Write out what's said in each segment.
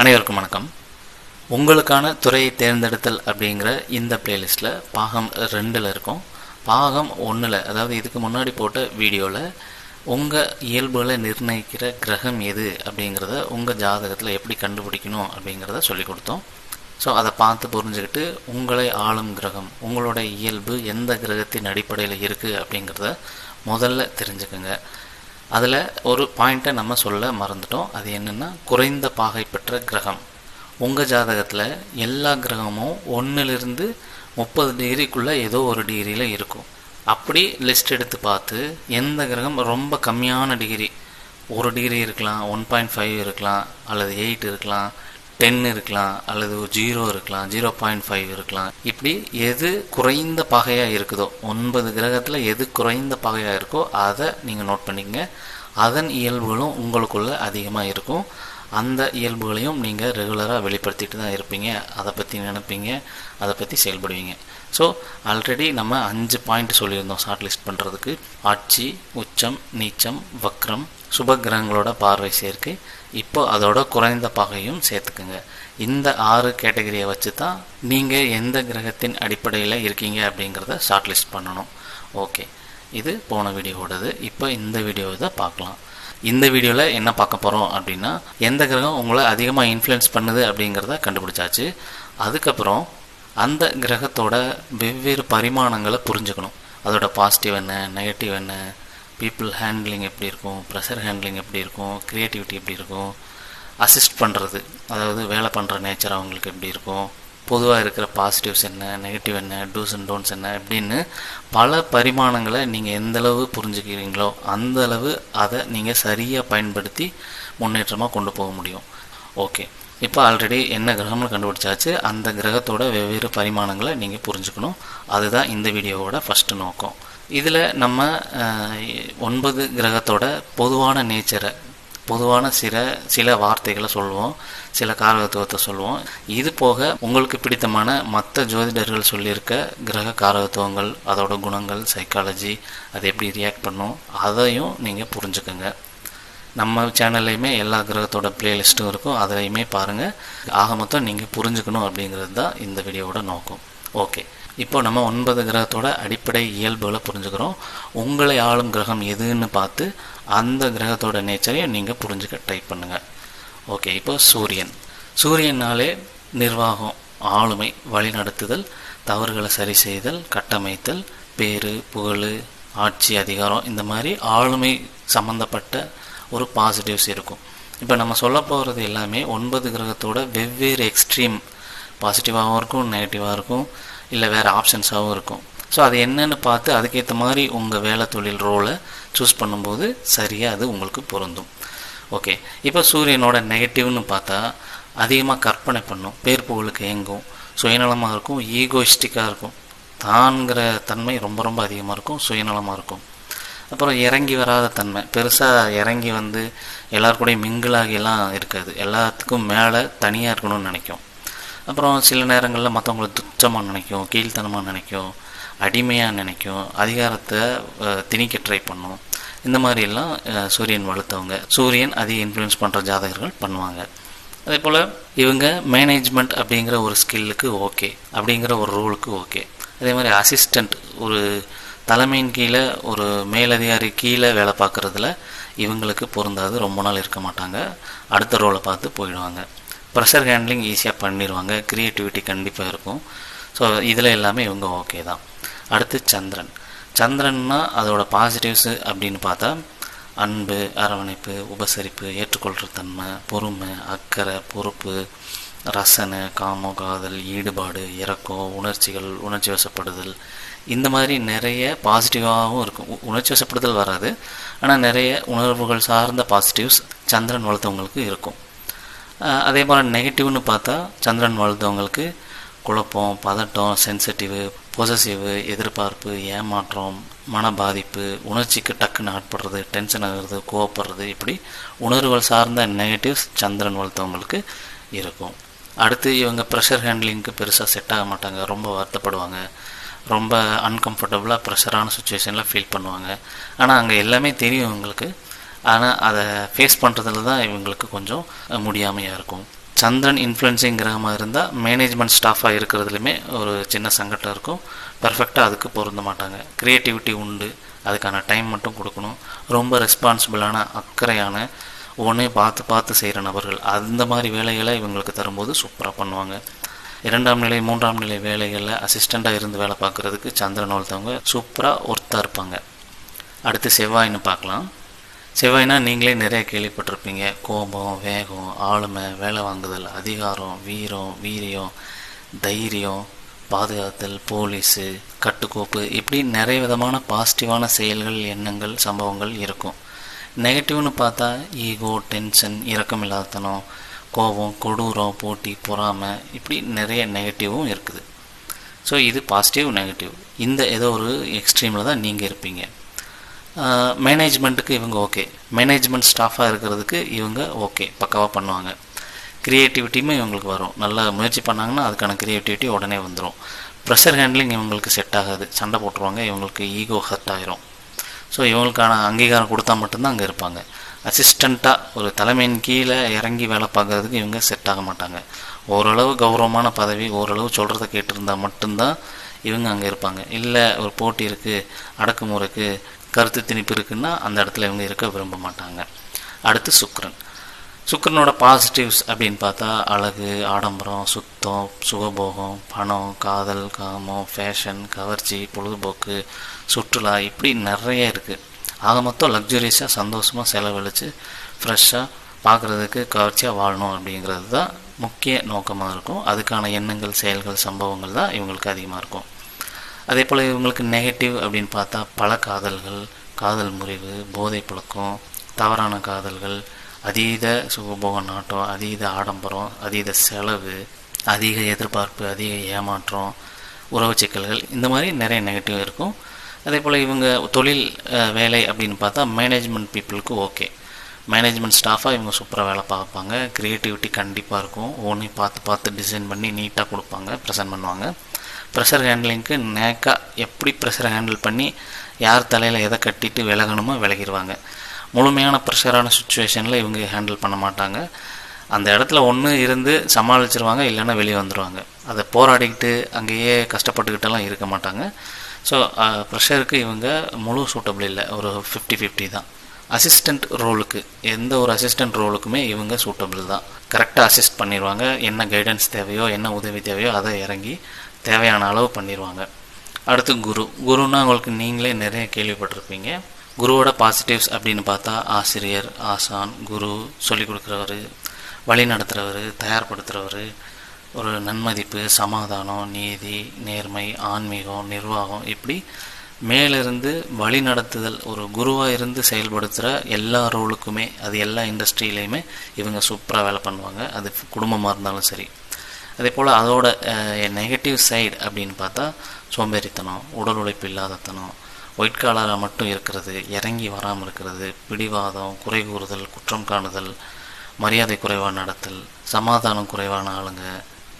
அனைவருக்கும் வணக்கம். உங்களுக்கான துறையை தேர்ந்தெடுத்தல் அப்படிங்கிற இந்த பிளேலிஸ்ட்டில் பாகம் ரெண்டில் இருக்கும். பாகம் ஒன்றில் அதாவது இதுக்கு முன்னாடி போட்ட வீடியோவில் உங்கள் இயல்புகளை நிர்ணயிக்கிற கிரகம் எது அப்படிங்கிறத உங்கள் ஜாதகத்தில் எப்படி கண்டுபிடிக்கணும் அப்படிங்கிறத சொல்லி கொடுத்தோம். ஸோ அதை பார்த்து புரிஞ்சுக்கிட்டு உங்களை ஆளும் கிரகம் உங்களோட இயல்பு எந்த கிரகத்தின் அடிப்படையில் இருக்குது அப்படிங்கிறத முதல்ல தெரிஞ்சுக்கோங்க. அதில் ஒரு பாயிண்ட்டை நம்ம சொல்ல மறந்துட்டோம். அது என்னென்னா குறைந்த பாகை பெற்ற கிரகம். உங்கள் ஜாதகத்தில் எல்லா கிரகமும் ஒன்றிலிருந்து முப்பது டிகிரிக்குள்ளே ஏதோ ஒரு டிகிரியில் இருக்கும். அப்படி லிஸ்ட் எடுத்து பார்த்து எந்த கிரகம் ரொம்ப கம்மியான டிகிரி ஒரு டிகிரி இருக்கலாம் ஒன் பாயிண்ட் ஃபைவ் இருக்கலாம் அல்லது எயிட் இருக்கலாம். டென் இருக்கலாம் அல்லது ஒரு ஜீரோ இருக்கலாம் ஜீரோ பாயிண்ட் ஃபைவ் இருக்கலாம். இப்படி எது குறைந்த பகையாக இருக்குதோ ஒன்பது கிரகத்தில் எது குறைந்த பகையாக இருக்கோ அதை நீங்கள் நோட் பண்ணிக்கங்க. அதன் இயல்புகளும் உங்களுக்குள்ள அதிகமாக இருக்கும். அந்த இயல்புகளையும் நீங்கள் ரெகுலராக வெளிப்படுத்திட்டு தான் இருப்பீங்க. அதை பற்றி நினைப்பீங்க அதை பற்றி செயல்படுவீங்க. ஸோ ஆல்ரெடி நம்ம அஞ்சு பாயிண்ட் சொல்லியிருந்தோம் ஷார்ட் லிஸ்ட் பண்ணுறதுக்கு ஆட்சி உச்சம் நீச்சம் வக்ரம் சுப கிரகங்களோட பார்வை சேர்க்கை. இப்போ அதோட குறைந்த பகையும் சேர்த்துக்குங்க. இந்த ஆறு கேட்டகரியை வச்சு தான் நீங்கள் எந்த கிரகத்தின் அடிப்படையில் இருக்கீங்க அப்படிங்கிறத ஷார்ட் லிஸ்ட் பண்ணணும். ஓகே இது போன வீடியோவோடது. இப்போ இந்த வீடியோவை தான் பார்க்கலாம். இந்த வீடியோவில் என்ன பார்க்க போகிறோம் அப்படின்னா எந்த கிரகம் உங்களை அதிகமாக இன்ஃப்ளூயன்ஸ் பண்ணுது அப்படிங்கிறத கண்டுபிடிச்சாச்சு. அதுக்கப்புறம் அந்த கிரகத்தோட வெவ்வேறு பரிமாணங்களை புரிஞ்சுக்கணும். அதோட பாசிட்டிவ் என்ன நெகட்டிவ் என்ன பீப்புள் ஹேண்ட்லிங் எப்படி இருக்கும் ப்ரெஷர் ஹேண்ட்லிங் எப்படி இருக்கும் க்ரியேட்டிவிட்டி எப்படி இருக்கும் அசிஸ்ட் பண்ணுறது அதாவது வேலை பண்ணுற நேச்சர் அவங்களுக்கு எப்படி இருக்கும் பொதுவாக இருக்கிற பாசிட்டிவ்ஸ் என்ன நெகட்டிவ் என்ன டூஸ் அண்ட் டோன்ஸ் என்ன அப்படின்னு பல பரிமாணங்களை நீங்கள் எந்தளவு புரிஞ்சுக்கிறீங்களோ அந்தளவு அதை நீங்கள் சரியாக பயன்படுத்தி முன்னேற்றமாக கொண்டு போக முடியும். ஓகே இப்போ ஆல்ரெடி என்ன கிரகம்னு கண்டுபிடிச்சாச்சு அந்த கிரகத்தோட வெவ்வேறு பரிமாணங்களை நீங்கள் புரிஞ்சுக்கணும். அதுதான் இந்த வீடியோவோட ஃபஸ்ட்டு நோக்கம். இதில் நம்ம ஒன்பது கிரகத்தோட பொதுவான நேச்சரை பொதுவான சில சில வார்த்தைகளை சொல்லுவோம் சில காரகத்துவத்தை சொல்லுவோம். இது போக உங்களுக்கு பிடித்தமான மற்ற ஜோதிடர்கள் சொல்லியிருக்க கிரக காரகத்துவங்கள் அதோட குணங்கள் சைக்காலஜி அது எப்படி ரியாக்ட் பண்ணும் அதையும் நீங்கள் புரிஞ்சுக்கோங்க. நம்ம சேனல்லையுமே எல்லா கிரகத்தோட பிளேலிஸ்ட்டும் இருக்கும் அதையுமே பாருங்கள் ஆக மொத்தம் நீங்கள் புரிஞ்சுக்கணும் அப்படிங்கிறது தான் இந்த வீடியோவோட நோக்கம். ஓகே இப்போ நம்ம ஒன்பது கிரகத்தோட அடிப்படை இயல்புகளை புரிஞ்சுக்கிறோம். உங்களை ஆளும் கிரகம் எதுன்னு பார்த்து அந்த கிரகத்தோட நேச்சரையும் நீங்கள் புரிஞ்சுக்க ட்ரை பண்ணுங்கள் ஓகே இப்போ சூரியன். சூரியனாலே நிர்வாகம் ஆளுமை வழிநடத்துதல் தவறுகளை சரி செய்தல் கட்டமைத்தல் பேரு புகழ் ஆட்சி அதிகாரம் இந்த மாதிரி ஆளுமை சம்மந்தப்பட்ட ஒரு பாசிட்டிவ்ஸ் இருக்கும். இப்போ நம்ம சொல்ல போகிறது எல்லாமே ஒன்பது கிரகத்தோட வெவ்வேறு எக்ஸ்ட்ரீம் பாசிட்டிவாகவும் இருக்கும் நெகட்டிவாக இருக்கும். இல்லை வேறு ஆப்ஷன்ஸாகவும் இருக்கும். ஸோ அது என்னென்னு பார்த்து அதுக்கேற்ற மாதிரி உங்கள் வேலை தொழில் ரோலை சூஸ் பண்ணும்போது சரியாக அது உங்களுக்கு பொருந்தும். ஓகே இப்போ சூரியனோட நெகட்டிவ்னு பார்த்தா அதிகமாக கற்பனை பண்ணும். பேர் புகழுக்கு ஏங்கும் சுயநலமாக இருக்கும். ஈகோயிஸ்டிக்காக இருக்கும். தான்கிற தன்மை ரொம்ப ரொம்ப அதிகமாக இருக்கும். சுயநலமாக இருக்கும். அப்புறம் இறங்கி வராத தன்மை. பெருசாக இறங்கி வந்து எல்லாருக்கூடையும் மிங்கிளாகிலாம் இருக்காது. எல்லாத்துக்கும் மேலே தனியாக இருக்கணும்னு நினைக்கும். அப்புறம் சில நேரங்களில் மற்றவங்களை துச்சமாக நினைக்கும் கீழ்த்தனமாக நினைக்கும் அடிமையாக நினைக்கும் அதிகாரத்தை திணிக்க ட்ரை பண்ணும். இந்த மாதிரியெல்லாம் சூரியன் வளர்த்தவங்க. சூரியன் அதிக இன்ஃப்ளூயன்ஸ் பண்ணுற ஜாதகர்கள் பண்ணுவாங்க. அதே போல் இவங்க மேனேஜ்மெண்ட் அப்படிங்கிற ஒரு ஸ்கில்லுக்கு ஓகே அப்படிங்கிற ஒரு ரூலுக்கு ஓகே அதே மாதிரி அசிஸ்டண்ட் ஒரு தலைமையின் கீழே ஒரு மேலதிகாரி கீழே வேலை பார்க்குறதுல இவங்களுக்கு பொருந்தாது. ரொம்ப நாள் இருக்க மாட்டாங்க. அடுத்த ரோலை பார்த்து போயிடுவாங்க. ப்ரெஷர் ஹேண்ட்லிங் ஈஸியாக பண்ணிடுவாங்க க்ரியேட்டிவிட்டி கண்டிப்பாக இருக்கும். ஸோ இதில் எல்லாமே இவங்க ஓகே தான். அடுத்து சந்திரன். சந்திரன்னா அதோட பாசிட்டிவ்ஸு அப்படின்னு பார்த்தா அன்பு அரவணைப்பு உபசரிப்பு ஏற்றுக்கொள்கிற தன்மை பொறுமை அக்கறை பொறுப்பு ரசனை காம காதல் ஈடுபாடு இறக்கம் உணர்ச்சிகள் உணர்ச்சி வசப்படுதல். இந்த மாதிரி நிறைய பாசிட்டிவாகவும் இருக்கும். உணர்ச்சி வசப்படுதல் வராது. ஆனால் நிறைய உணர்வுகள் சார்ந்த பாசிட்டிவ்ஸ் சந்திரன் வளர்த்தவங்களுக்கு இருக்கும். அதே போல் நெகட்டிவ்னு பார்த்தா சந்திரன் வாழ்ந்தவங்களுக்கு குழப்பம் பதட்டம் சென்சிட்டிவ் பொசசிவ் எதிர்பார்ப்பு ஏமாற்றம் மன பாதிப்பு உணர்ச்சிக்கு டக்குன்னு ஆட்படுறது டென்ஷன் ஆகுறது கோவப்படுறது இப்படி உணர்வுகள் சார்ந்த நெகட்டிவ்ஸ் சந்திரன் வளர்த்தவங்களுக்கு இருக்கும். அடுத்து இவங்க ப்ரெஷர் ஹேண்ட்லிங்க்கு பெருசாக செட் ஆக மாட்டாங்க ரொம்ப வருத்தப்படுவாங்க. ரொம்ப அன்கம்ஃபர்டபுளாக ப்ரெஷரான சுச்சுவேஷனில் ஃபீல் பண்ணுவாங்க. ஆனால் அங்கே எல்லாமே தெரியும் இவங்களுக்கு. ஆனால் அதை ஃபேஸ் பண்ணுறதுல தான் இவங்களுக்கு கொஞ்சம் முடியாமையாக இருக்கும். சந்திரன் இன்ஃப்ளூயன்சிங் கிரகமாக இருந்தால் மேனேஜ்மெண்ட் ஸ்டாஃபாக இருக்கிறதுலையுமே ஒரு சின்ன சங்கடம் இருக்கும். பர்ஃபெக்டாக அதுக்கு பொருந்த மாட்டாங்க. க்ரியேட்டிவிட்டி உண்டு. அதுக்கான டைம் மட்டும் கொடுக்கணும். ரொம்ப ரெஸ்பான்சிபிளான அக்கறையான ஒன்றே பார்த்து பார்த்து செய்கிற நபர்கள். அந்த மாதிரி வேலைகளை இவங்களுக்கு தரும்போது சூப்பராக பண்ணுவாங்க. இரண்டாம் நிலை மூன்றாம் நிலை வேலைகளில் அசிஸ்டண்ட்டாக இருந்து வேலை பார்க்குறதுக்கு சந்திரன் ஒருத்தவங்க சூப்பராக ஒர்த்தாக இருப்பாங்க. அடுத்து செவ்வாயின்னு பார்க்கலாம். செவ்வாய்னா நீங்களே நிறைய கேள்விப்பட்டிருப்பீங்க. கோபம் வேகம் ஆளுமை வேலை வாங்குதல் அதிகாரம் வீரம் வீரியம் தைரியம் பாதுகாத்தல் போலீஸு கட்டுக்கோப்பு இப்படி நிறைய விதமான பாசிட்டிவான செயல்கள் எண்ணங்கள் சம்பவங்கள் இருக்கும். நெகட்டிவ்னு பார்த்தா ஈகோ டென்ஷன் இரக்கம் இல்லாதத்தனம் கோபம் கொடூரம் போட்டி பொறாமை இப்படி நிறைய நெகட்டிவும் இருக்குது. ஸோ இது பாசிட்டிவ் நெகட்டிவ் இந்த ஏதோ ஒரு எக்ஸ்ட்ரீமில் தான் நீங்கள் இருப்பீங்க. மேனேஜ்மெண்ட்டுக்கு இவங்க ஓகே மேனேஜ்மெண்ட் ஸ்டாஃபாக இருக்கிறதுக்கு இவங்க ஓகே பக்காவாக பண்ணுவாங்க. க்ரியேட்டிவிட்டியுமே இவங்களுக்கு வரும். நல்லா முயற்சி பண்ணாங்கன்னா அதுக்கான க்ரியேட்டிவிட்டி உடனே வந்துடும் ப்ரெஷர் ஹேண்ட்லிங் இவங்களுக்கு செட் ஆகாது. சண்டை போட்டுருவாங்க. இவங்களுக்கு ஈகோ ஹர்ட் ஆயிரும். ஸோ இவங்களுக்கான அங்கீகாரம் கொடுத்தா மட்டும்தான் அங்கே இருப்பாங்க. அசிஸ்டண்ட்டாக ஒரு தலைமையின் கீழே இறங்கி வேலை பார்க்குறதுக்கு இவங்க செட் ஆக மாட்டாங்க. ஓரளவு கௌரவமான பதவி ஓரளவு சொல்கிறத கேட்டிருந்தால் மட்டும்தான் இவங்க அங்கே இருப்பாங்க. இல்லை ஒரு போட்டி இருக்குது அடக்குமுறை இருக்குது கருத்து திணிப்பு இருக்குன்னா அந்த இடத்துல இவங்க இருக்க விரும்ப மாட்டாங்க. அடுத்து சுக்ரன் சுக்கரனோட பாசிட்டிவ்ஸ் அப்படின்னு பார்த்தா அழகு ஆடம்பரம் சுத்தம் சுகபோகம் பணம் காதல் காமம் ஃபேஷன் கவர்ச்சி பொழுதுபோக்கு சுற்றுலா இப்படி நிறைய இருக்குது ஆக மொத்தம் லக்ஸுரியஸாக சந்தோஷமாக செலவழித்து ஃப்ரெஷ்ஷாக பார்க்குறதுக்கு கவர்ச்சியாக வாழணும் அப்படிங்கிறது தான் முக்கிய நோக்கமாக இருக்கும். அதுக்கான எண்ணங்கள் செயல்கள் சம்பவங்கள் தான் இவங்களுக்கு அதிகமாக இருக்கும். அதே போல் இவங்களுக்கு நெகட்டிவ் அப்படின்னு பார்த்தா பல காதல்கள் காதல் முறிவு போதை பழக்கம் தவறான காதல்கள் அதீத சுகபோக நாட்டம் அதீத ஆடம்பரம் அதீத செலவு அதிக எதிர்பார்ப்பு அதிக ஏமாற்றம் உறவு சிக்கல்கள் இந்த மாதிரி நிறைய நெகட்டிவ் இருக்கும். அதே போல் இவங்க தொழில் வேலை அப்படின்னு பார்த்தா மேனேஜ்மெண்ட் பீப்புளுக்கு ஓகே மேனேஜ்மெண்ட் ஸ்டாஃபாக இவங்க சூப்பராக வேலை பார்ப்பாங்க. க்ரியேட்டிவிட்டி கண்டிப்பாக இருக்கும். ஒவ்வொன்றையும் பார்த்து பார்த்து டிசைன் பண்ணி நீட்டாக கொடுப்பாங்க ப்ரெசென்ட் பண்ணுவாங்க. ப்ரெஷர் ஹேண்ட்லிங்க்கு நேக்காக எப்படி ப்ரெஷர் ஹேண்டில் பண்ணி யார் தலையில் எதை கட்டிட்டு விலகணுமோ விலகிடுவாங்க முழுமையான ப்ரெஷரான சுச்சுவேஷனில் இவங்க ஹேண்டில் பண்ண மாட்டாங்க. அந்த இடத்துல ஒன்று இருந்து சமாளிச்சிருவாங்க இல்லைன்னா வெளியே வந்துடுவாங்க அதை போராடிக்கிட்டு அங்கேயே கஷ்டப்பட்டுக்கிட்டெல்லாம் இருக்க மாட்டாங்க. ஸோ ப்ரெஷருக்கு இவங்க முழு சூட்டபிள் இல்லை. ஒரு ஃபிஃப்டி ஃபிஃப்டி தான் அசிஸ்டண்ட் ரோலுக்கு எந்த ஒரு அசிஸ்டண்ட் ரோலுக்குமே இவங்க சூட்டபிள் தான். கரெக்டாக அசிஸ்ட் பண்ணிடுவாங்க என்ன கைடன்ஸ் தேவையோ என்ன உதவி தேவையோ அதை இறங்கி தேவையான அளவு பண்ணிடுவாங்க அடுத்து குரு. குருன்னா உங்களுக்கு நீங்களே நிறைய கேள்விப்பட்டிருப்பீங்க. குருவோட பாசிட்டிவ்ஸ் அப்படின்னு பார்த்தா ஆசிரியர் ஆசான் குரு சொல்லிக் கொடுக்குறவர் வழி நடத்துகிறவர் தயார்படுத்துகிறவர் ஒரு நன்மதிப்பு சமாதானம் நீதி நேர்மை ஆன்மீகம் நிர்வாகம் இப்படி மேலிருந்து வழி நடத்துதல் ஒரு குருவாக இருந்து செயல்படுத்துகிற எல்லா ரோலுக்குமே அது எல்லா இண்டஸ்ட்ரியிலையுமே இவங்க சூப்பராக வேலை பண்ணுவாங்க. அது குடும்பமாக இருந்தாலும் சரி. அதே போல் அதோட நெகட்டிவ் சைடு அப்படின்னு பார்த்தா சோம்பேறித்தனம் உடல் உழைப்பு இல்லாதத்தனம் ஒயிட் காலராக மட்டும் இருக்கிறது இறங்கி வராமல் இருக்கிறது பிடிவாதம் குறை கூறுதல் குற்றம் காணுதல் மரியாதை குறைவாக நடத்தல் சமாதானம் குறைவான ஆளுங்க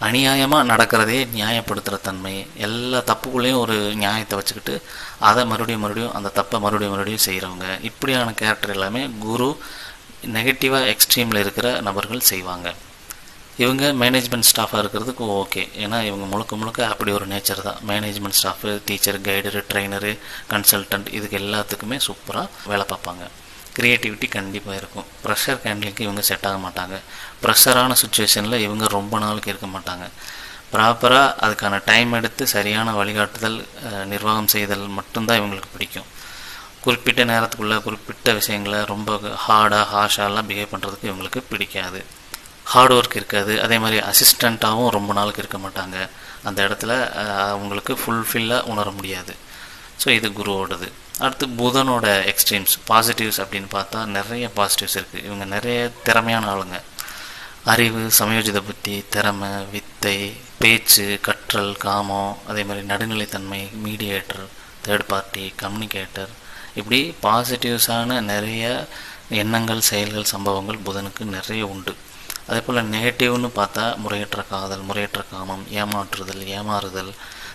அநியாயமாக நடக்கிறதே நியாயப்படுத்துகிற தன்மை எல்லா தப்புக்குள்ளேயும் ஒரு நியாயத்தை வச்சுக்கிட்டு அதை மறுபடியும் மறுபடியும் அந்த தப்பை மறுபடியும் மறுபடியும் செய்கிறவங்க இப்படியான கேரக்டர் எல்லாமே குரு நெகட்டிவாக எக்ஸ்ட்ரீமில் இருக்கிற நபர்கள் செய்வாங்க. இவங்க மேனேஜ்மெண்ட் ஸ்டாஃபாக இருக்கிறதுக்கு ஓகே ஏன்னா இவங்க முழுக்க முழுக்க அப்படி ஒரு நேச்சர் தான். Management staff teacher guider trainer consultant இதுக்கு எல்லாத்துக்குமே சூப்பராக வேலை பார்ப்பாங்க. க்ரியேட்டிவிட்டி கண்டிப்பாக இருக்கும். ப்ரெஷர் ஹேண்ட்லிங்க்கு இவங்க செட் ஆக மாட்டாங்க. ப்ரெஷரான சுச்சுவேஷனில் இவங்க ரொம்ப நாளுக்கு இருக்க மாட்டாங்க. ப்ராப்பராக அதுக்கான டைம் எடுத்து சரியான வழிகாட்டுதல் நிர்வாகம் செய்தல் மட்டும்தான் இவங்களுக்கு பிடிக்கும். குறிப்பிட்ட நேரத்துக்குள்ளே குறிப்பிட்ட விஷயங்களை ரொம்ப ஹார்டாக ஹாஷாலாம் பிஹேவ் பண்ணுறதுக்கு இவங்களுக்கு பிடிக்காது. ஹார்ட் ஒர்க் இருக்காது. அதே மாதிரி அசிஸ்டண்ட்டாகவும் ரொம்ப நாளுக்கு இருக்க மாட்டாங்க. அந்த இடத்துல அவங்களுக்கு ஃபுல்ஃபில்லாக உணர முடியாது. ஸோ இது குருவோடது. அடுத்து புதனோட எக்ஸ்ட்ரீம்ஸ் பாசிட்டிவ்ஸ் அப்படின்னு பார்த்தா நிறைய பாசிட்டிவ்ஸ் இருக்குது இவங்க நிறைய திறமையான ஆளுங்க. அறிவு சமயோஜித புத்தி திறமை வித்தை பேச்சு கற்றல் காமம் அதே மாதிரி நடுநிலைத்தன்மை மீடியேட்டர் தேர்ட் பார்ட்டி கம்யூனிகேட்டர் இப்படி பாசிட்டிவ்ஸான நிறைய எண்ணங்கள் செயல்கள் சம்பவங்கள் புதனுக்கு நிறைய உண்டு. அதே போல் நெகட்டிவ்னு பார்த்தா முறையற்ற காதல் முறையற்ற காமம் ஏமாற்றுதல் ஏமாறுதல்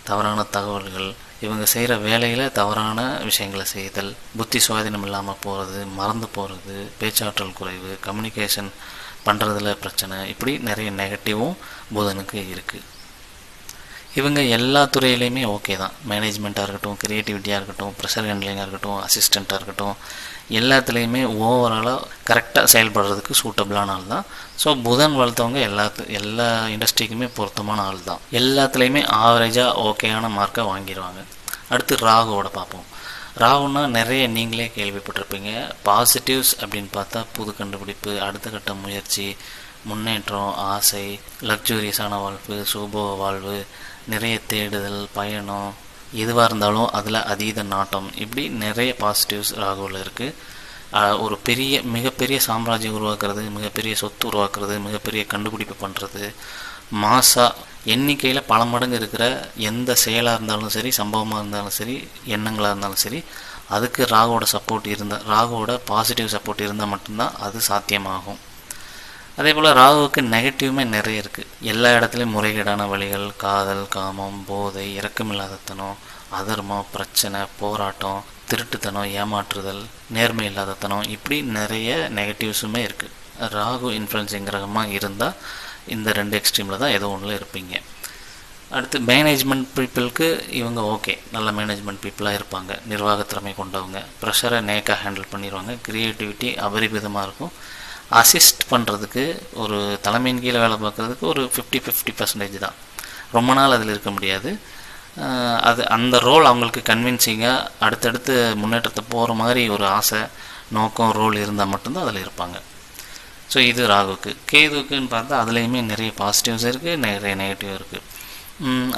தவறான தகவல்கள். இவங்க செய்கிற வேலையில் தவறான விஷயங்களை செய்தல் புத்தி சுவாதீனம் இல்லாமல் போகிறது மறந்து போகிறது பேச்சாற்றல் குறைவு கம்யூனிகேஷன் பண்ணுறதுல பிரச்சனை. இப்படி நிறைய நெகட்டிவும் புதனுக்கு இருக்குது இவங்க எல்லா துறையிலையுமே ஓகே தான். மேனேஜ்மெண்ட்டாக இருக்கட்டும் க்ரியேட்டிவிட்டியாக இருக்கட்டும் ப்ரெஷர் ஹேண்ட்லிங்காக இருக்கட்டும் அசிஸ்டண்ட்டாக இருக்கட்டும் எல்லாத்துலேயுமே ஓவராலாக கரெக்டாக செயல்படுறதுக்கு சூட்டபிளான ஆள் தான். ஸோ புதன் வளர்த்தவங்க எல்லாத்து எல்லா இண்டஸ்ட்ரிக்குமே பொருத்தமான ஆள் தான். எல்லாத்துலேயுமே ஆவரேஜாக ஓகேயான மார்க்கை வாங்கிடுவாங்க அடுத்து ராகுவோட பார்ப்போம். ராகுனா நிறைய நீங்களே கேள்விப்பட்டிருப்பீங்க. பாசிட்டிவ்ஸ் அப்படின்னு பார்த்தா புது கண்டுபிடிப்பு அடுத்த கட்ட முயற்சி முன்னேற்றம் ஆசை லக்ஸூரியஸான வாழ்வு சுபோக வாழ்வு நிறைய தேடுதல் பயணம் எதுவாக இருந்தாலும் அதில் அதீத நாட்டம். இப்படி நிறைய பாசிட்டிவ்ஸ் ராகுவில் இருக்குது ஒரு பெரிய மிகப்பெரிய சாம்ராஜ்யம் உருவாக்குறது மிகப்பெரிய சொத்து உருவாக்குறது மிகப்பெரிய கண்டுபிடிப்பு பண்ணுறது மாசா எண்ணிக்கையில் பல மடங்கு இருக்கிற எந்த செயலாக இருந்தாலும் சரி சம்பவமாக இருந்தாலும் சரி எண்ணங்களாக இருந்தாலும் சரி அதுக்கு ராகுவோட சப்போர்ட் இருந்தால் ராகுவோட பாசிட்டிவ் சப்போர்ட் இருந்தால் மட்டும்தான் அது சாத்தியமாகும். அதே போல் ராகுவுக்கு நெகட்டிவுமே நிறைய இருக்குது எல்லா இடத்துலையும் முறைகேடான வழிகள் காதல் காமம் போதை இரக்கமில்லாதத்தனம் அதர்மம் பிரச்சனை போராட்டம் திருட்டுத்தனம் ஏமாற்றுதல் நேர்மை இல்லாதத்தனம் இப்படி நிறைய நெகட்டிவ்ஸுமே இருக்குது ராகு இன்ஃப்ளூயன்சிங் கிரகமாக இருந்தால் இந்த ரெண்டு எக்ஸ்ட்ரீமில் தான் ஏதோ ஒன்றில் இருப்பீங்க. அடுத்து மேனேஜ்மெண்ட் பீப்புளுக்கு இவங்க ஓகே நல்ல மேனேஜ்மெண்ட் பீப்புளாக இருப்பாங்க. நிர்வாகத் திறமை கொண்டவங்க. ப்ரெஷரை நேக்காக ஹேண்டில் பண்ணிடுவாங்க க்ரியேட்டிவிட்டி அபரிமிதமாக இருக்கும். அசிஸ்ட் பண்ணுறதுக்கு ஒரு தலைமையின் கீழே வேலை பார்க்குறதுக்கு ஒரு ஃபிஃப்டி ஃபிஃப்டி பர்சன்டேஜ் தான். ரொம்ப நாள் அதில் இருக்க முடியாது. அது அந்த ரோல் அவங்களுக்கு கன்வின்சிங்காக அடுத்தடுத்து முன்னேற்றத்தை போகிற மாதிரி ஒரு ஆசை நோக்கம் ரோல் இருந்தால் மட்டும்தான் அதில் இருப்பாங்க. ஸோ இது ராகுக்கு கேதுக்குன்னு பார்த்தா அதுலேயுமே நிறைய பாசிட்டிவ்ஸ் இருக்குது நிறைய நெகட்டிவ் இருக்குது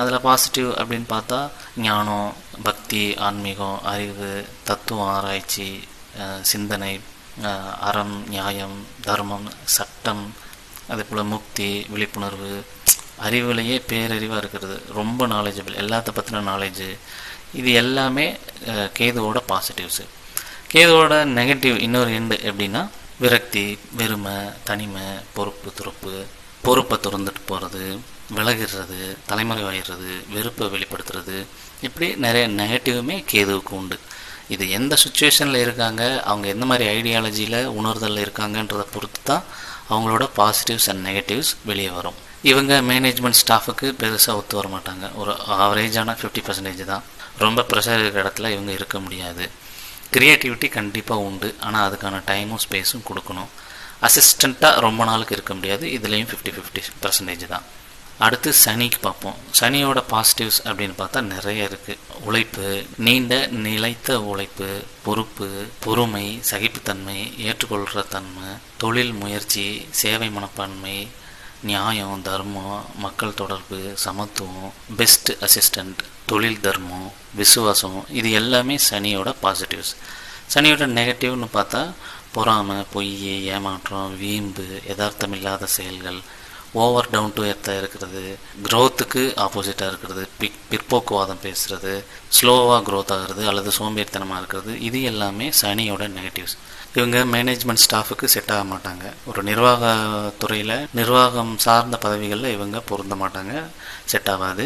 அதில் பாசிட்டிவ் அப்படின்னு பார்த்தா ஞானம் பக்தி ஆன்மீகம் அறிவு தத்துவ ஆராய்ச்சி சிந்தனை அறம் நியாயம் தர்மம் சட்டம் அதே போல் முக்தி விழிப்புணர்வு அறிவுலேயே பேரறிவாக இருக்கிறது. ரொம்ப நாலேஜபிள் எல்லாத்த பற்றின நாலேஜு இது எல்லாமே கேதுவோட பாசிட்டிவ்ஸு கேதுவோட நெகட்டிவ் இன்னொரு எண்டு எப்படின்னா விரக்தி வெறுமை தனிமை பொறுப்பு துறப்பு பொறுப்பை திறந்துட்டு போகிறது விலகிடுறது தலைமறைவாயிடுறது வெறுப்பை வெளிப்படுத்துறது. இப்படி நிறைய நெகட்டிவுமே கேதுவுக்கு உண்டு. இது எந்த சுச்சுவேஷனில் இருக்காங்க அவங்க எந்த மாதிரி ஐடியாலஜியில் உணர்தலில் இருக்காங்கன்றதை பொறுத்து தான் அவங்களோட பாசிட்டிவ்ஸ் அண்ட் நெகட்டிவ்ஸ் வெளியே வரும். இவங்க மேனேஜ்மெண்ட் ஸ்டாஃபுக்கு பெருசாக ஒத்து வர மாட்டாங்க. ஒரு ஆவரேஜான ஃபிஃப்டி பர்சன்டேஜ் தான். ரொம்ப ப்ரெஷர் இருக்கிற இடத்துல இவங்க இருக்க முடியாது. க்ரியேட்டிவிட்டி கண்டிப்பாக உண்டு. ஆனால் அதுக்கான டைமும் ஸ்பேஸும் கொடுக்கணும். அசிஸ்டண்ட்டாக ரொம்ப நாளுக்கு இருக்க முடியாது. இதுலேயும் ஃபிஃப்டி ஃபிஃப்டி பர்சன்டேஜ் தான். அடுத்து சனிக்கு பார்ப்போம். சனியோட பாசிட்டிவ்ஸ் அப்படின்னு பார்த்தா நிறைய இருக்குது உழைப்பு நீண்ட நிலைத்த உழைப்பு பொறுப்பு பொறுமை சகிப்புத்தன்மை ஏற்றுக்கொள்கிற தன்மை தொழில் முயற்சி சேவை மனப்பான்மை நியாயம் தர்மம் மக்கள் தொடர்பு சமத்துவம் பெஸ்ட் அசிஸ்டண்ட் தொழில் தர்மம் விசுவாசம் இது எல்லாமே சனியோட பாசிட்டிவ்ஸ் சனியோட நெகட்டிவ்னு பார்த்தா பொறாமை பொய் ஏமாற்றம் வீம்பு யதார்த்தம் இல்லாத செயல்கள் ஓவர் டவுன் டு எர்த்தாக இருக்கிறது க்ரோத்துக்கு ஆப்போசிட்டாக இருக்கிறது பிக் பிற்போக்குவாதம் பேசுகிறது ஸ்லோவாக க்ரோத் ஆகிறது அல்லது சோம்பேறித்தனமாக இருக்கிறது இது எல்லாமே சனியோட நெகட்டிவ்ஸ் இவங்க மேனேஜ்மெண்ட் ஸ்டாஃபுக்கு செட் ஆக மாட்டாங்க. ஒரு நிர்வாக துறையில் நிர்வாகம் சார்ந்த பதவிகளில் இவங்க பொருந்த மாட்டாங்க செட் ஆகாது.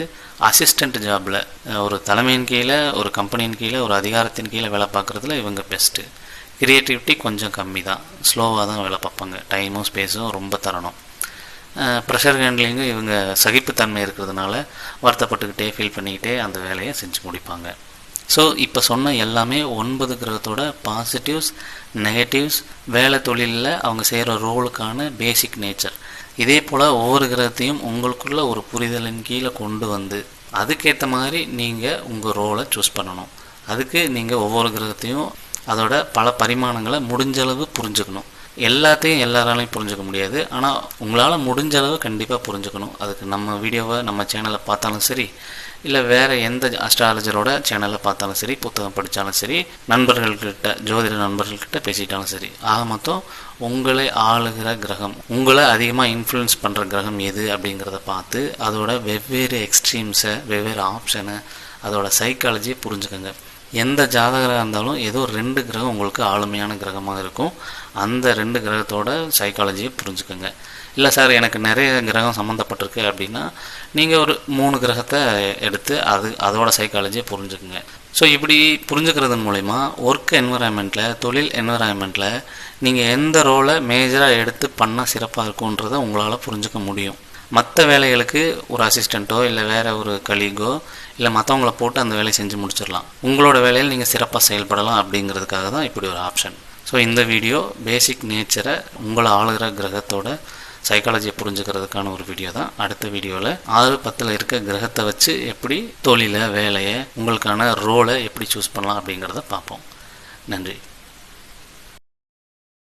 அசிஸ்டண்ட் ஜாபில் ஒரு தலைமையின் கீழே ஒரு கம்பெனியின் கீழே ஒரு அதிகாரத்தின் கீழே வேலை பார்க்குறதுல இவங்க பெஸ்ட்டு க்ரியேட்டிவிட்டி கொஞ்சம் கம்மி தான் ஸ்லோவாக தான் வேலை பார்ப்பாங்க. டைமும் ஸ்பேஸும் ரொம்ப தரணும். ப்ரெஷர் ஹேண்ட்லிங்கும் இவங்க சகிப்புத்தன்மை இருக்கிறதுனால வருத்தப்பட்டுக்கிட்டே ஃபீல் பண்ணிக்கிட்டே அந்த வேலையை செஞ்சு முடிப்பாங்க. ஸோ இப்போ சொன்ன எல்லாமே ஒன்பது கிரகத்தோட பாசிட்டிவ்ஸ் நெகட்டிவ்ஸ் வேலை தொழிலில் அவங்க செய்கிற ரோலுக்கான பேசிக் நேச்சர் இதே போல் ஒவ்வொரு கிரகத்தையும் உங்களுக்குள்ள ஒரு புரிதலின் கீழே கொண்டு வந்து அதுக்கேற்ற மாதிரி நீங்கள் உங்கள் ரோலை சூஸ் பண்ணணும். அதுக்கு நீங்கள் ஒவ்வொரு கிரகத்தையும் அதோட பல பரிமாணங்களை முடிஞ்சளவு புரிஞ்சுக்கணும். எல்லாத்தையும் எல்லாராலையும் புரிஞ்சுக்க முடியாது. ஆனால் உங்களால் முடிஞ்ச அளவு கண்டிப்பாக புரிஞ்சுக்கணும். அதுக்கு நம்ம வீடியோவை நம்ம சேனலை பார்த்தாலும் சரி இல்லை வேறு எந்த அஸ்ட்ராலஜரோட சேனலை பார்த்தாலும் சரி புத்தகம் படித்தாலும் சரி நண்பர்கள்கிட்ட ஜோதிட நண்பர்கள்கிட்ட பேசிட்டாலும் சரி ஆக மொத்தம் உங்களை ஆளுகிற கிரகம் உங்களை அதிகமாக இன்ஃப்ளூயன்ஸ் பண்ணுற கிரகம் எது அப்படிங்கிறத பார்த்து அதோட வெவ்வேறு எக்ஸ்ட்ரீம்ஸை வெவ்வேறு ஆப்ஷனை அதோட சைக்காலஜியை புரிஞ்சுக்கோங்க. எந்த ஜாதகராக இருந்தாலும் ஏதோ ரெண்டு கிரகம் உங்களுக்கு ஆளுமையான கிரகமாக இருக்கும். அந்த ரெண்டு கிரகத்தோட சைக்காலஜியை புரிஞ்சுக்கோங்க. இல்லை சார் எனக்கு நிறைய கிரகம் சம்மந்தப்பட்டிருக்கு அப்படின்னா நீங்கள் ஒரு மூணு கிரகத்தை எடுத்து அது அதோட சைக்காலஜியை புரிஞ்சுக்குங்க. ஸோ இப்படி புரிஞ்சுக்கிறதன் மூலிமா ஒர்க் என்வரான்மெண்ட்டில் தொழில் என்வரான்மெண்ட்டில் நீங்கள் எந்த ரோலை மேஜராக எடுத்து பண்ணால் சிறப்பாக இருக்குன்றதை உங்களால் புரிஞ்சுக்க முடியும். மற்ற வேலைகளுக்கு ஒரு அசிஸ்டண்ட்டோ இல்லை வேறு ஒரு கலீகோ இல்லை மற்றவங்கள போட்டு அந்த வேலையை செஞ்சு முடிச்சிடலாம். உங்களோட வேலையில் நீங்கள் சிறப்பாக செயல்படலாம் அப்படிங்கிறதுக்காக தான் இப்படி ஒரு ஆப்ஷன் ஸோ இந்த வீடியோ பேசிக் நேச்சரை உங்களை ஆளுகிற கிரகத்தோட சைக்காலஜியை புரிஞ்சுக்கிறதுக்கான ஒரு வீடியோ தான். அடுத்த வீடியோவில் ஆறு பத்தில் இருக்க கிரகத்தை வச்சு எப்படி தொழிலை வேலையை உங்களுக்கான ரோலை எப்படி சூஸ் பண்ணலாம் அப்படிங்கிறத பார்ப்போம். நன்றி.